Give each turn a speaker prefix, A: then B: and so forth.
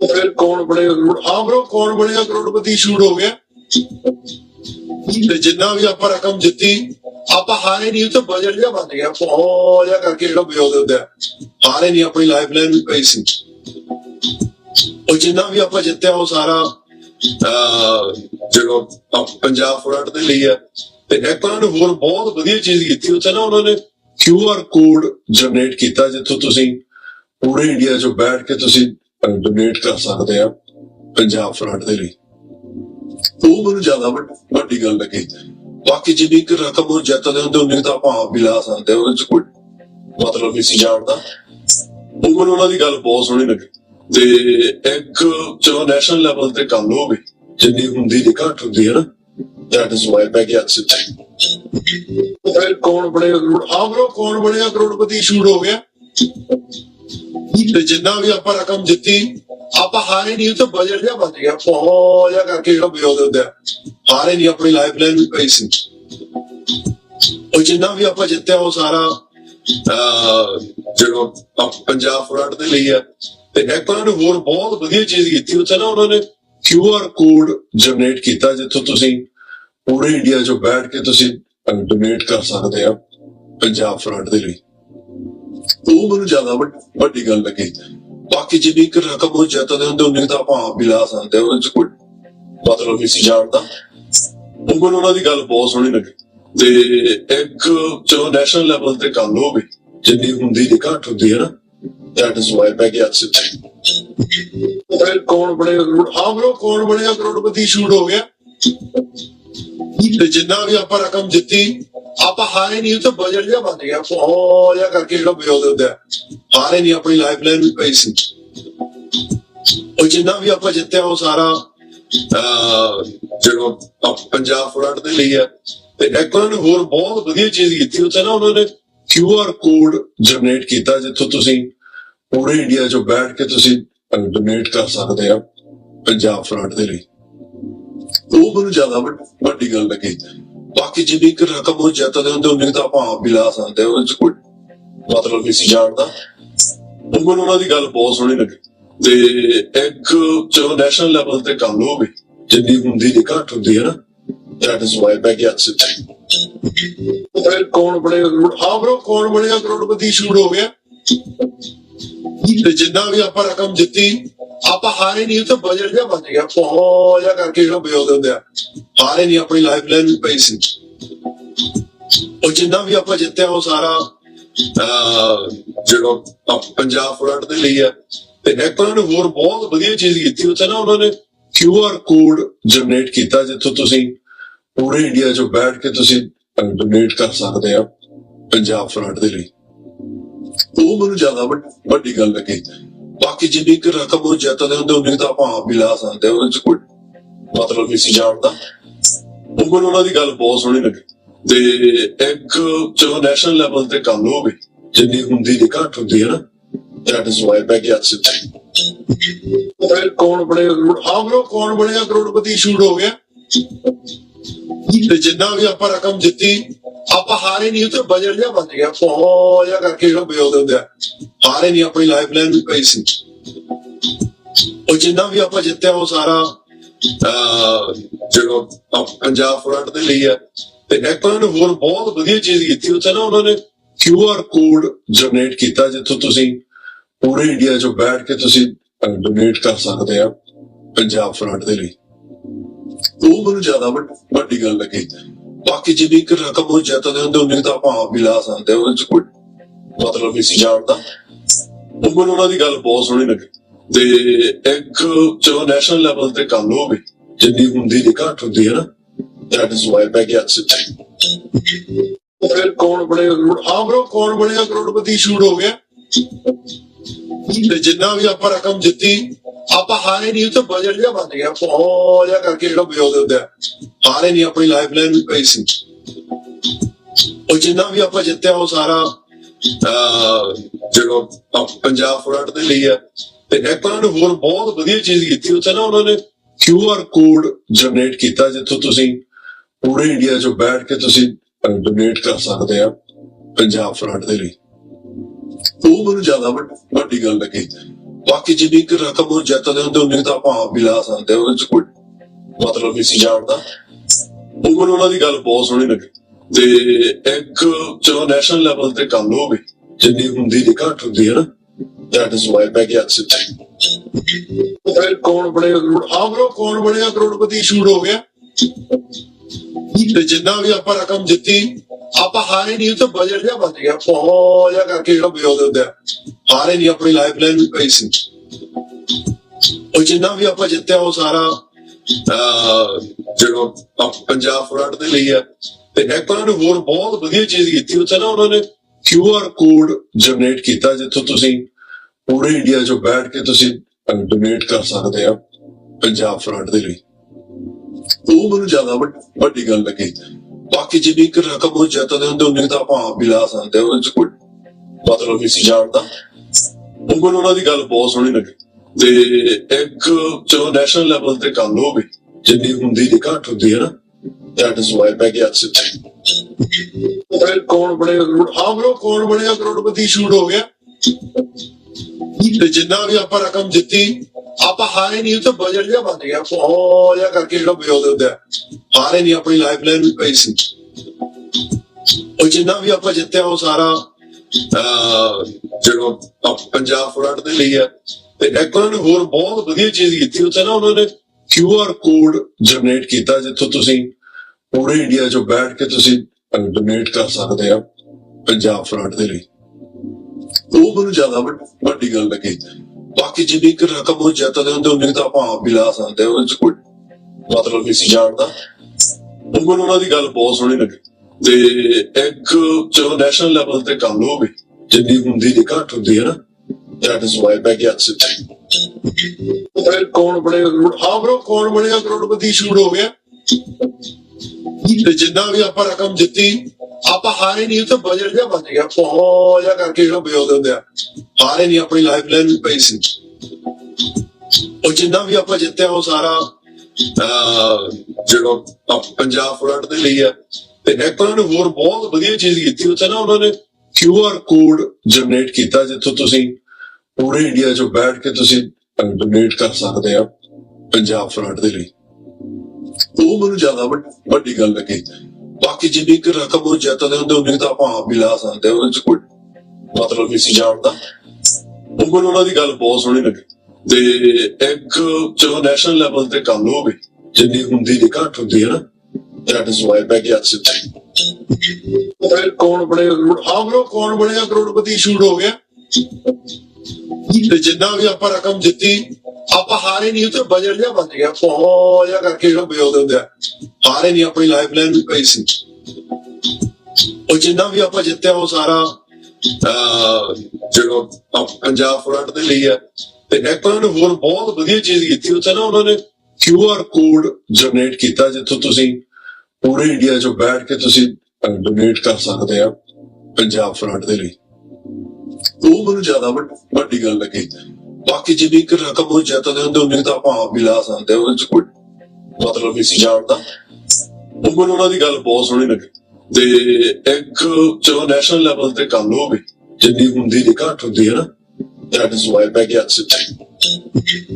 A: ਫਿਰ ਕੌਣ ਬਣੇਗਾ ਕਰੋੜ ਹਾਂ ਬ్రో ਕੌਣ ਬਣੇਗਾ ਕਰੋੜਪਤੀ? ਸ਼ੂਟ ਹੋ ਗਿਆ। ਤੇ ਜਿੰਨਾ ਵੀ ਆਪਾਂ ਰਕਮ ਜਿੱਤੀ ਆਪਾਂ ਹਾਰੇ ਨਹੀਂ ਤਾਂ ਬਜਟ ਜਿਹਾ ਬਣ ਗਿਆ। ਬਹੁਤ ਜਿਹਾ ਕਰਕੇ ਜਿਹੜਾ ਬਜੋਦੇ ਹੁੰਦੇ ਆ ਹਾਰੇ ਨਹੀਂ ਆਪਣੀ ਲਾਈਫ ਲਾਈਨ ਵੀ ਪਈ ਸੀ। ਉਹ ਜਿੰਨਾ ਵੀ ਆਪਾਂ ਜਿੱਤਿਆ ਉਹ ਸਾਰਾ ਅਹ, ਜਿਹੜਾ ਪੰਜਾਬ ਫਰੰਟ ਦੇ ਲਈ ਹੈ ਤੇ ਇੱਕ ਉਹਨਾਂ ਨੇ ਹੋਰ ਬਹੁਤ ਵਧੀਆ ਚੀਜ਼ ਕੀਤੀ। ਉੱਥੇ ਨਾ ਉਹਨਾਂ ਨੇ ਕਿਊ ਆਰ ਕੋਡ ਜਨਰੇਟ ਕੀਤਾ ਜਿੱਥੋਂ ਤੁਸੀਂ ਪੂਰੇ ਇੰਡੀਆ 'ਚ ਬੈਠ ਕੇ ਤੁਸੀਂ ਡੋਨੇਟ ਕਰ ਸਕਦੇ ਆ ਪੰਜਾਬ ਫਰੰਟ ਦੇ ਲਈ। ਉਹ ਮੈਨੂੰ ਜ਼ਿਆਦਾ ਵੱਡੀ ਗੱਲ ਲੱਗੀ। ਬਾਕੀ ਜਿੰਨੀ ਕੁ ਰਕਮ ਉਹ ਜਿੱਤਦੇ ਹੁੰਦੇ, ਉਨੀ ਤਾਂ ਆਪਾਂ ਆਪ ਵੀ ਲਾ ਸਕਦੇ ਉਹਦੇ 'ਚ ਕੋਈ ਮਤਲਬ ਨਹੀਂ ਸੀ ਜਾਣਦਾ। ਉਹ ਮੈਨੂੰ ਉਹਨਾਂ ਦੀ ਗੱਲ ਬਹੁਤ ਸੋਹਣੀ ਲੱਗੀ। ਤੇ ਇੱਕ ਚਲੋ ਨੈਸ਼ਨਲ ਲੈਵਲ ਤੇ ਗੱਲ ਹੋ ਗਈ। ਜਿੰਨੀ ਹੁੰਦੀ ਦੀ ਘੱਟ ਹੁੰਦੀ ਹੈ ਨਾ ਦੈਟ ਇਜ਼ ਵਾਈ ਮੈਂ ਗਿਆ ਸੀ ਫਿਰ ਕੌਣ ਬਣੇਗਾ ਕਰੋੜ, ਆਹ ਬ్రో ਕੌਣ ਬਣੇਗਾ ਕਰੋੜਪਤੀ ਸ਼ੂਟ ਹੋ ਗਿਆ। ਤੇ ਜਿੰਨਾ ਵੀ ਆਪਾਂ ਰਕਮ ਜਿੱਤੀ ਆਪਾਂ ਹਾਰੇ ਨਹੀਂ ਤਾਂ ਬਜਟ ਜਿਹਾ ਬਣ ਗਿਆ। ਬਹੁਤ ਜਿਹਾ ਕਰਕੇ ਜਿਹੜਾ ਬਜੋਦੇ ਹੁੰਦੇ ਆ। ਹਾਰੇ ਨਹੀਂ, ਆਪਣੀ ਲਾਈਫ ਲਾਈਨ ਵੀ ਪਈ ਸੀ। ਉਹ ਜਿੰਨਾ ਵੀ ਆਪਾਂ ਜਿੱਤਿਆ, ਉਹ ਸਾਰਾ ਜਿਹੜਾ ਪੰਜਾਬ ਫਰੰਟ ਦੇ ਲਈ ਹੈ ਤੇ ਇੱਕ ਉਹਨਾਂ ਨੇ ਹੋਰ ਬਹੁਤ ਵਧੀਆ ਚੀਜ਼ ਕੀਤੀ। ਉੱਥੇ ਨਾ ਉਹਨਾਂ ਨੇ ਕਿਊ ਆਰ ਕੋਡ ਜਨਰੇਟ ਕੀਤਾ, ਜਿੱਥੋਂ ਤੁਸੀਂ ਪੂਰੇ ਇੰਡੀਆ 'ਚ ਬੈਠ ਕੇ ਤੁਸੀਂ ਡੋਨੇਟ ਕਰ ਸਕਦੇ ਆ ਪੰਜਾਬ ਫਰਾਡ ਦੇ ਲਈ। ਉਹ ਮੈਨੂੰ ਜ਼ਿਆਦਾ ਵੱਡੀ ਗੱਲ ਲੱਗੀ। ਬਾਕੀ ਜਿੰਨੀ ਕੁ ਰਕਮ ਉਹ ਜਿੱਤਦੇ ਹੁੰਦੇ, ਉਨੀ ਤਾਂ ਆਪਾਂ ਆਪ ਵੀ ਲਾ ਸਕਦੇ ਹਾਂ। 'ਚ ਕੋਈ ਮਤਲਬ ਨਹੀਂ ਸੀ ਜਾਣਦਾ। ਉਹ ਉਹਨਾਂ ਦੀ ਗੱਲ ਬਹੁਤ ਸੋਹਣੀ ਲੱਗੀ। ਤੇ ਇੱਕ ਚਲੋ ਨੈਸ਼ਨਲ ਲੈਵਲ ਤੇ ਗੱਲ ਹੋ ਗਈ। ਜਿੰਨੀ ਹੁੰਦੀ ਦੀ ਘੱਟ ਹੁੰਦੀ ਹੈ ਨਾ ਦੈਟ ਇਜ਼ ਵਾਈ ਮੈਂ ਗਿਆ ਸੀ ਫਿਰ ਕੌਣ ਬਣੇਗਾ ਕਰੋੜ ਹਾਂ ਬ్రో ਕੌਣ ਬਣੇਗਾ ਕਰੋੜਪਤੀ ਸ਼ੂਟ ਹੋ ਗਿਆ? ਤੇ ਜਿੰਨਾ ਵੀ ਆਪਾਂ ਰਕਮ ਜਿੱਤੀ, ਆਪਾਂ ਹਾਰੇ ਨਹੀਂ ਤਾਂ ਬਜਟ ਜਿਹਾ ਬਣ ਗਿਆ। ਬਹੁਤ ਜਿਹਾ ਕਰਕੇ ਜਿਹੜਾ ਬਜੋਦੇ ਹੁੰਦੇ ਆ ਹਾਰੇ ਨਹੀਂ, ਆਪਣੀ ਲਾਈਫ ਲਾਈਨ ਵੀ ਪਈ ਸੀ। ਉਹ ਜਿੰਨਾ ਵੀ ਆਪਾਂ ਜਿੱਤਿਆ, ਉਹ ਸਾਰਾ ਜਿਹੜਾ ਪੰਜਾਬ ਫਰੰਟ ਦੇ ਲਈ ਹੈ, ਤੇ ਇੱਕ ਉਹਨਾਂ ਨੇ ਹੋਰ ਬਹੁਤ ਵਧੀਆ ਚੀਜ਼ ਕੀਤੀ। ਉੱਥੇ ਨਾ ਉਹਨਾਂ ਨੇ ਕਿਊ ਆਰ ਕੋਡ ਜਨਰੇਟ ਕੀਤਾ, ਜਿੱਥੋਂ ਤੁਸੀਂ ਪੂਰੇ ਇੰਡੀਆ 'ਚ ਬੈਠ ਕੇ ਤੁਸੀਂ ਡੋਨੇਟ ਕਰ ਸਕਦੇ ਆ ਪੰਜਾਬ ਫਰੰਟ ਦੇ ਲਈ। ਉਹ ਮੈਨੂੰ ਜ਼ਿਆਦਾ ਵੱਡੀ ਗੱਲ ਲੱਗੀ ਬਾਕੀ ਜਿੰਨੀ ਕੁ ਰਕਮ ਉਹ ਜਿੱਤਦੇ ਹੁੰਦੇ, ਉਨੀ ਤਾਂ ਆਪਾਂ ਆਪ ਵੀ ਲਾ ਸਕਦੇ ਹਾਂ, ਉਹਦੇ 'ਚ ਕੋਈ ਮਤਲਬ ਨਹੀਂ ਸੀ ਜਾਣਦਾ। ਉਹ ਮੈਨੂੰ ਉਹਨਾਂ ਦੀ ਗੱਲ ਬਹੁਤ ਸੋਹਣੀ ਲੱਗੀ। ਤੇ ਇੱਕ ਚਲੋ ਨੈਸ਼ਨਲ ਲੈਵਲ ਤੇ ਗੱਲ ਹੋ ਗਈ। ਜਿੰਨੀ ਹੁੰਦੀ ਦੀ ਘੱਟ ਹੁੰਦੀ ਹੈ ਨਾ ਦੈਟ ਇਜ਼ ਵਾਈ ਮੈਂ ਗਿਆ ਸੀ ਫਿਰ ਕੌਣ ਬਣੇਗਾ ਕਰੋੜ? ਹਾਂ ਬ్రో ਕੌਣ ਬਣੇਗਾ ਕਰੋੜਪਤੀ? ਸ਼ੂਟ ਹੋ ਗਿਆ। ਤੇ ਜਿੰਨਾ ਵੀ ਆਪਾਂ ਰਕਮ ਜਿੱਤੀ ਆਪਾਂ ਹਾਰੇ ਨਹੀਂ ਉਹ ਬਜਟ ਜਿਹਾ ਬਣ ਗਿਆ ਬਹੁਤ ਜਿਹਾ ਕਰਕੇ ਜਿਹੜਾ ਬਜੋਦੇ ਹੁੰਦੇ ਆ, ਹਾਰੇ ਨਹੀਂ, ਆਪਣੀ ਲਾਈਫ ਲਾਈਨ ਵੀ ਪਈ ਸੀ। ਉਹ ਜਿੰਨਾ ਵੀ ਆਪਾਂ ਜਿੱਤਿਆ, ਉਹ ਸਾਰਾ ਜਿਹੜਾ ਪੰਜਾਬ ਫਰੰਟ ਦੇ ਲਈ ਹੈ ਤੇ ਇੱਕ ਉਹਨਾਂ ਨੇ ਹੋਰ ਬਹੁਤ ਵਧੀਆ ਚੀਜ਼ ਕੀਤੀ। ਉੱਥੇ ਨਾ ਉਹਨਾਂ ਨੇ ਕਿਊ ਆਰ ਕੋਡ ਜਨਰੇਟ ਕੀਤਾ, ਜਿੱਥੋਂ ਤੁਸੀਂ ਪੂਰੇ ਇੰਡੀਆ 'ਚ ਬੈਠ ਕੇ ਤੁਸੀਂ ਡੋਨੇਟ ਕਰ ਸਕਦੇ ਆ ਪੰਜਾਬ ਫਰੰਟ ਦੇ ਲਈ। ਉਹ ਮੈਨੂੰ ਜ਼ਿਆਦਾ ਵੱਡੀ ਗੱਲ ਲੱਗੀ। ਬਾਕੀ ਜਿੰਨੀ ਕੁ ਰਕਮ ਉਹ ਜਿੱਤਦੇ ਹੁੰਦੇ, ਉਨੀ ਕੁ ਤਾਂ ਆਪਾਂ ਆਪ ਵੀ ਲਾ ਸਕਦੇ ਉਹਦੇ 'ਚ ਕੋਈ ਮਤਲਬ ਨਹੀਂ ਸੀ ਜਾਣਦਾ ਉਹ ਮੈਨੂੰ ਉਹਨਾਂ ਦੀ ਗੱਲ ਬਹੁਤ ਸੋਹਣੀ ਲੱਗੀ। ਤੇ ਇੱਕ ਚਲੋ ਨੈਸ਼ਨਲ ਲੈਵਲ ਤੇ ਗੱਲ ਹੋ ਜਿੰਨੀ ਹੁੰਦੀ ਦੀ ਘੱਟ ਹੁੰਦੀ ਹੈ ਨਾ ਦੈਟ ਇਜ਼ ਵਾਈ ਮੈਂ ਗਿਆ ਸੀ ਫਿਰ ਕੌਣ ਬਣੇਗਾ ਕਰੋੜ ਹਾਂ ਬ్రో ਕੌਣ ਬਣੇਗਾ ਕਰੋੜਪਤੀ ਸ਼ੂਟ ਹੋ ਗਿਆ। ਤੇ ਜਿੰਨਾ ਵੀ ਆਪਾਂ ਰਕਮ ਜਿੱਤੀ, ਆਪਾਂ ਹਾਰੇ ਨਹੀਂ ਉਹ ਬਜਟ ਜਿਹਾ ਬਣ ਗਿਆ। ਬਹੁਤ ਕਰਕੇ ਜਿਹੜਾ ਬਜੋਦੇ ਹੁੰਦੇ ਹਾਰੇ ਨਹੀਂ ਆਪਣੀ ਲਾਈਫ ਲਾਈਨ ਵੀ ਪਈ ਸੀ। ਉਹ ਜਿੰਨਾ ਵੀ ਆਪਾਂ ਜਿੱਤਿਆ, ਉਹ ਸਾਰਾ ਜਿਹੜਾ ਪੰਜਾਬ ਫਰੰਟ ਦੇ ਲਈ ਹੈ ਤੇ ਇੱਕ ਨੇ ਹੋਰ ਬਹੁਤ ਵਧੀਆ ਚੀਜ਼ ਕੀਤੀ। ਉੱਥੇ ਨਾ ਉਹਨਾਂ ਨੇ ਕਿਊ ਆਰ ਕੋਡ ਜਨਰੇਟ ਕੀਤਾ, ਜਿੱਥੋਂ ਤੁਸੀਂ ਪੂਰੇ ਇੰਡੀਆ 'ਚ ਬੈਠ ਕੇ ਤੁਸੀਂ ਡੋਨੇਟ ਕਰ ਸਕਦੇ ਆ ਪੰਜਾਬ ਫਰੰਟ ਦੇ ਲਈ। ਉਹ ਮੈਨੂੰ ਜ਼ਿਆਦਾ ਵੱਡੀ ਗੱਲ ਲੱਗੀ। ਬਾਕੀ ਜਿੰਨੀ ਕੁ ਰਕਮ ਉਹ ਜਿੱਤਦੇ ਹੁੰਦੇ, ਉਨੀ ਕੁ ਤਾਂ ਆਪਾਂ ਆਪ ਵੀ ਲਾ ਸਕਦੇ ਹਾਂ ਉਹਦੇ 'ਚ ਕੋਈ ਮਤਲਬ ਨਹੀਂ ਸੀ ਜਾਣਦਾ। ਉਹ ਮੈਨੂੰ ਉਹਨਾਂ ਦੀ ਗੱਲ ਬਹੁਤ ਸੋਹਣੀ ਲੱਗੀ। ਤੇ ਇੱਕ ਚਲੋ ਨੈਸ਼ਨਲ ਲੈਵਲ ਤੇ ਗੱਲ ਹੋ ਜਿੰਨੀ ਹੁੰਦੀ ਦੀ ਘੱਟ ਹੁੰਦੀ ਹੈ ਨਾ ਦੈਟ ਇਜ਼ ਵਾਈ ਮੈਂ ਗਿਆ ਸੀ ਫਿਰ ਕੌਣ ਬਣੇਗਾ ਕਰੋੜ ਹਾਂ ਬ్రో ਕੌਣ ਬਣੇਗਾ ਕਰੋੜਪਤੀ ਸ਼ੂਟ ਹੋ ਗਿਆ। ਤੇ ਜਿੰਨਾ ਵੀ ਆਪਾਂ ਰਕਮ ਜਿੱਤੀ, ਆਪਾਂ ਹਾਰੇ ਨਹੀਂ, ਉਹ ਤਾਂ ਬਜਟ ਜਿਹਾ ਬਣ ਗਿਆ। ਬਹੁਤ ਜਿਹਾ ਕਰਕੇ ਜਿਹੜਾ ਬਜੋਦੇ ਹੁੰਦੇ ਆ ਹਾਰੇ ਨਹੀਂ, ਆਪਣੀ ਲਾਈਫ ਲਾਈਨ ਵੀ ਪਈ ਸੀ। ਉਹ ਜਿੰਨਾ ਵੀ ਆਪਾਂ ਜਿੱਤਿਆ, ਉਹ ਸਾਰਾ ਜਿਹੜਾ ਪੰਜਾਬ ਫਰੰਟ ਦੇ ਲਈ ਹੈ ਤੇ ਇੱਕ ਉਹਨਾਂ ਨੇ ਹੋਰ ਬਹੁਤ ਵਧੀਆ ਚੀਜ਼ ਕੀਤੀ। ਉੱਥੇ ਨਾ ਉਹਨਾਂ ਨੇ ਕਿਊ ਆਰ ਕੋਡ ਜਨਰੇਟ ਕੀਤਾ, ਜਿੱਥੋਂ ਤੁਸੀਂ ਪੂਰੇ ਇੰਡੀਆ 'ਚ ਬੈਠ ਕੇ ਤੁਸੀਂ ਡੋਨੇਟ ਕਰ ਸਕਦੇ ਆ ਪੰਜਾਬ ਫਰੰਟ ਦੇ ਲਈ। ਉਹ ਮੈਨੂੰ ਜ਼ਿਆਦਾ ਵੱਡੀ ਗੱਲ ਲੱਗੀ। ਬਾਕੀ ਜਿੰਨੀ ਕੁ ਰਕਮ ਉਹ ਜਿੱਤਦੇ ਹੁੰਦੇ, ਉਨੀ ਕੁ ਤਾਂ ਆਪਾਂ ਆਪ ਵੀ ਲਾ ਸਕਦੇ ਹਾਂ ਉਹਦੇ ਚ ਕੋਈ ਮਤਲਬ ਨਹੀਂ ਸੀ ਜਾਣਦਾ। ਉਹ ਮੈਨੂੰ ਉਹਨਾਂ ਦੀ ਗੱਲ ਬਹੁਤ ਸੋਹਣੀ ਲੱਗੀ। ਤੇ ਇੱਕ ਚਲੋ ਨੈਸ਼ਨਲ ਲੈਵਲ ਤੇ ਗੱਲ ਹੋਵੇ ਜਿੰਨੀ ਹੁੰਦੀ ਦੀ ਘੱਟ ਹੁੰਦੀ ਹੈ ਨਾ ਦੈਟ ਇਜ਼ ਵਾਈ ਮੈਂ ਗਿਆ ਸਿੱਧੇ ਫਿਰ ਕੌਣ ਬਣੇਗਾ ਕਰੋੜ ਆਮਰੋ ਕੌਣ ਬਣੇਗਾ ਕਰੋੜਪਤੀ ਸ਼ੂਟ ਹੋ ਗਿਆ। ਤੇ ਜਿੰਨਾ ਵੀ ਆਪਾਂ ਰਕਮ ਜਿੱਤੀ ਆਪਾਂ ਹਾਰੇ ਨਹੀਂ ਤਾਂ ਬਜਟ ਜਿਹਾ ਬਚ ਗਿਆ। ਬਹੁਤ ਜਿਹਾ ਕਰਕੇ ਜਿਹੜਾ ਬਿਓ ਦੇ ਹੁੰਦੇ ਆ ਹਾਰੇ ਨਹੀਂ ਆਪਣੀ ਲਾਈਫ ਲਾਈਨ ਵੀ ਪਈ ਸੀ। ਉਹ ਜਿੰਨਾ ਵੀ ਆਪਾਂ ਜਿੱਤਿਆ ਉਹ ਸਾਰਾ ਅਹ, ਜਿਹੜਾ ਪੰਜਾਬ ਫਰੰਟ ਦੇ ਲਈ ਆ ਤੇ ਇੱਕ ਉਹਨਾਂ ਨੇ ਹੋਰ ਬਹੁਤ ਵਧੀਆ ਚੀਜ਼ ਕੀਤੀ। ਉੱਥੇ ਨਾ ਉਹਨਾਂ ਨੇ QR ਕੋਡ ਜਨਰੇਟ ਕੀਤਾ, ਜਿੱਥੋਂ ਤੁਸੀਂ ਪੂਰੇ ਇੰਡੀਆ 'ਚੋਂ ਬੈਠ ਕੇ ਤੁਸੀਂ ਡੋਨੇਟ ਕਰ ਸਕਦੇ ਆ ਪੰਜਾਬ ਫਰੰਟ ਦੇ ਲਈ। ਉਹ ਮੈਨੂੰ ਜ਼ਿਆਦਾ ਵੱਡੀ ਗੱਲ ਲੱਗੀ। ਬਾਕੀ ਜਿੰਨੀ ਕੁ ਰਕਮ ਉਹ ਜਿੱਤਦੇ ਹੁੰਦੇ, ਉਨੀ ਤਾਂ ਆਪਾਂ ਆਪ ਵੀ ਲਾ ਸਕਦੇ ਉਹਨਾਂ ਚ ਕੋਈ ਮਤਲਬ ਨਹੀਂ ਸੀ ਜਾਣਦਾ ਉਹ ਮੈਨੂੰ ਉਹਨਾਂ ਦੀ ਗੱਲ ਬਹੁਤ ਸੋਹਣੀ ਲੱਗੀ। ਤੇ ਇੱਕ ਚਲੋ ਨੈਸ਼ਨਲ ਲੈਵਲ ਤੇ ਗੱਲ ਹੋਵੇ ਜਿੰਨੀ ਹੁੰਦੀ ਦੀ ਘੱਟ ਹੁੰਦੀ ਹੈ ਨਾ। ਦੈਟ ਇਜ਼ ਵਾਈ ਮੈਂ ਗਿਆ ਸਿੱਧੇ। ਫਿਰ ਕੌਣ ਬਣੇਗਾ ਕਰੋੜ ਆਮਰੋ ਕੌਣ ਬਣੇਗਾ ਕਰੋੜਪਤੀ ਸ਼ੂਟ ਹੋ ਗਿਆ। ਤੇ ਜਿੰਨਾ ਵੀ ਆਪਾਂ ਰਕਮ ਜਿੱਤੀ ਆਪਾਂ ਹਾਰੇ ਨਹੀਂ ਤਾਂ ਬਜਟ ਜਿਹਾ ਬਚ ਗਿਆ। ਬਹੁਤ ਜਿਹਾ ਕਰਕੇ ਜਿਹੜਾ ਬਿਓ ਦੇ ਹਾਰੇ ਨਹੀਂ ਆਪਣੀ ਲਾਈਫ ਲਾਈਨ ਵੀ ਪਈ ਸੀ। ਉਹ ਜਿੰਨਾ ਵੀ ਆਪਾਂ ਜਿੱਤਿਆ ਉਹ ਸਾਰਾ ਅਹ, ਜਿਹੜਾ ਪੰਜਾਬ ਫਰੰਟ ਦੇ ਲਈ ਹੈ ਤੇ ਇੱਕ ਉਹਨਾਂ ਨੇ ਹੋਰ ਬਹੁਤ ਵਧੀਆ ਚੀਜ਼ ਕੀਤੀ। ਉੱਥੇ ਨਾ ਉਹਨਾਂ ਨੇ QR ਕੋਡ ਜਨਰੇਟ ਕੀਤਾ ਜਿੱਥੋਂ ਤੁਸੀਂ ਪੂਰੇ ਇੰਡੀਆ ਚ ਬੈਠ ਕੇ ਤੁਸੀਂ ਡੋਨੇਟ ਕਰ ਸਕਦੇ ਆ ਪੰਜਾਬ ਫਰੰਟ ਦੇ ਲਈ। ਉਹ ਮੈਨੂੰ ਜ਼ਿਆਦਾ ਵੱਡੀ ਗੱਲ ਲੱਗੀ। ਬਾਕੀ ਜਿੰਨੀ ਕੁ ਰਕਮ ਉਹ ਜਿੱਤਦੇ ਹੁੰਦੇ, ਉਨੀ ਤਾਂ ਆਪਾਂ ਆਪ ਵੀ ਲਾ ਸਕਦੇ ਹਾਂ ਉਹਦੇ ਚ ਕੋਈ ਮਤਲਬ ਨਹੀਂ ਸੀ ਜਾਣਦਾ। ਉਹ ਮੈਨੂੰ ਉਹਨਾਂ ਦੀ ਗੱਲ ਬਹੁਤ ਸੋਹਣੀ ਲੱਗੀ। ਤੇ ਇੱਕ ਚਲੋ ਨੈਸ਼ਨਲ ਲੈਵਲ ਤੇ ਗੱਲ ਹੋਵੇ ਜਿੰਨੀ ਹੁੰਦੀ ਦੀ ਘੱਟ ਹੁੰਦੀ ਹੈ ਨਾ ਦੈਟ ਇਜ਼ ਵਾਈ ਮੈਂ ਗਿਆ ਸਿੱਧੇ ਫਿਰ ਕੌਣ ਬਣੇਗਾ ਕਰੋੜ, ਹਾਂ ਆਮਰੋ ਕੌਣ ਬਣੇਗਾ ਕਰੋੜਪਤੀ? ਸ਼ੂਟ ਹੋ ਗਿਆ। ਤੇ ਜਿੰਨਾ ਵੀ ਆਪਾਂ ਰਕਮ ਜਿੱਤੀ ਆਪਾਂ ਹਾਰੇ ਨਹੀਂ ਉਹ ਤਾਂ ਬਜਟ ਜਿਹਾ ਬਚ ਗਿਆ। ਬਹੁਤ ਜਿਹਾ ਕਰਕੇ ਜਿਹੜਾ ਬਿਓ ਹੁੰਦੇ ਆ। ਹਾਰੇ ਨਹੀਂ, ਆਪਣੀ ਲਾਈਫ ਲਾਈਨ ਵੀ ਪਈ ਸੀ। ਉਹ ਜਿੰਨਾ ਵੀ ਆਪਾਂ ਜਿੱਤਿਆ, ਉਹ ਸਾਰਾ ਜਿਹੜਾ ਪੰਜਾਬ ਫਰੰਟ ਦੇ ਲਈ ਆ। ਤੇ ਇੱਕ ਉਹਨਾਂ ਨੇ ਹੋਰ ਬਹੁਤ ਵਧੀਆ ਚੀਜ਼ ਕੀਤੀ। ਉੱਥੇ ਨਾ ਉਹਨਾਂ ਨੇ ਕਿਊ ਆਰ ਕੋਡ ਜਨਰੇਟ ਕੀਤਾ, ਜਿੱਥੋਂ ਤੁਸੀਂ ਪੂਰੇ ਇੰਡੀਆ 'ਚੋਂ ਬੈਠ ਕੇ ਤੁਸੀਂ ਡੋਨੇਟ ਕਰ ਸਕਦੇ ਆ ਪੰਜਾਬ ਫਰੰਟ ਦੇ ਲਈ। ਉਹ ਮੈਨੂੰ ਜ਼ਿਆਦਾ ਵੱਡੀ ਗੱਲ ਲੱਗੀ ਬਾਕੀ ਜਿੰਨੀ ਕੁ ਰਕਮ ਉਹ ਜਿੱਤਦੇ ਹੁੰਦੇ, ਉਨੀ ਤਾਂ ਆਪਾਂ ਆਪ ਵੀ ਲਾ ਸਕਦੇ ਉਹਦੇ ਚ ਕੋਈ ਮਤਲਬ ਨਹੀਂ ਸੀ ਜਾਣਦਾ ਉਹ ਮੈਨੂੰ ਉਹਨਾਂ ਦੀ ਗੱਲ ਬਹੁਤ ਸੋਹਣੀ ਲੱਗੀ। ਤੇ ਇੱਕ ਚਲੋ ਨੈਸ਼ਨਲ ਲੈਵਲ ਤੇ ਗੱਲ ਹੋਵੇ ਜਿੰਨੀ ਹੁੰਦੀ ਦੀ ਘੱਟ ਹੁੰਦੀ ਹੈ ਨਾ ਦੈਟ ਇਜ਼ ਵਾਈ ਮੈਂ ਗਿਆ ਸਿੱਧੇ ਫਿਰ ਕੌਣ ਬਣੇਗਾ ਕਰੋੜ ਆਮਰੋ ਕੌਣ ਬਣੇਗਾ ਕਰੋੜਪਤੀ ਸ਼ੂਟ ਹੋ ਗਿਆ। ਤੇ ਜਿੰਨਾ ਵੀ ਆਪਾਂ ਰਕਮ ਜਿੱਤੀ ਆਪਾਂ ਹਾਰੇ ਨਹੀਂ, ਉਹ ਬਜਟ ਜਿਹਾ ਬਚ ਗਿਆ। ਬਹੁਤ ਜਿਹਾ ਕਰਕੇ ਜਿਹੜਾ ਬਿਓ ਦੇ ਹਾਰੇ ਨਹੀਂ, ਆਪਣੀ ਲਾਈਫ ਲਾਈਨ ਵੀ ਪਈ ਸੀ। ਉਹ ਜਿੰਨਾ ਵੀ ਆਪਾਂ ਜਿੱਤਿਆ, ਉਹ ਸਾਰਾ ਜਿਹੜਾ ਪੰਜਾਬ ਫਰੰਟ ਦੇ ਲਈ ਆ, ਤੇ ਇੱਕ ਉਹਨਾਂ ਨੇ ਹੋਰ ਬਹੁਤ ਵਧੀਆ ਚੀਜ਼ ਕੀਤੀ। ਉੱਥੇ ਨਾ ਉਹਨਾਂ ਨੇ QR ਕੋਡ ਜਨਰੇਟ ਕੀਤਾ, ਜਿੱਥੋਂ ਤੁਸੀਂ ਪੂਰੇ ਇੰਡੀਆ 'ਚੋਂ ਬੈਠ ਕੇ ਤੁਸੀਂ ਡੋਨੇਟ ਕਰ ਸਕਦੇ ਆ ਪੰਜਾਬ ਫਰੰਟ ਦੇ ਲਈ। ਉਹ ਮੈਨੂੰ ਜ਼ਿਆਦਾ ਵੱਡ- ਵੱਡੀ ਗੱਲ ਲੱਗੀ। ਬਾਕੀ ਜਿੰਨੀ ਕੁ ਰਕਮ ਉਹ ਜਿੱਤਦੇ ਹੁੰਦੇ ਉਨੀ ਤਾਂ ਆਪਾਂ ਆਪ ਵੀ ਲਾ ਸਕਦੇ ਹਾਂ, ਉਹਦੇ ਚ ਕੋਈ ਮਤਲਬ ਨਹੀਂ ਸੀ ਜਾਣਦਾ। ਉਹ ਮੈਨੂੰ ਉਹਨਾਂ ਦੀ ਗੱਲ ਬਹੁਤ ਸੋਹਣੀ ਲੱਗੀ। ਤੇ ਇੱਕ ਚਲੋ ਨੈਸ਼ਨਲ ਲੈਵਲ ਤੇ ਗੱਲ ਹੋਵੇ ਜਿੰਨੀ ਹੁੰਦੀ ਦੀ ਘੱਟ ਹੁੰਦੀ ਹੈ ਨਾ। ਦੈਟ ਇਜ਼ ਵਾਈ ਮੈਂ ਗਿਆ ਸਿੱਧੇ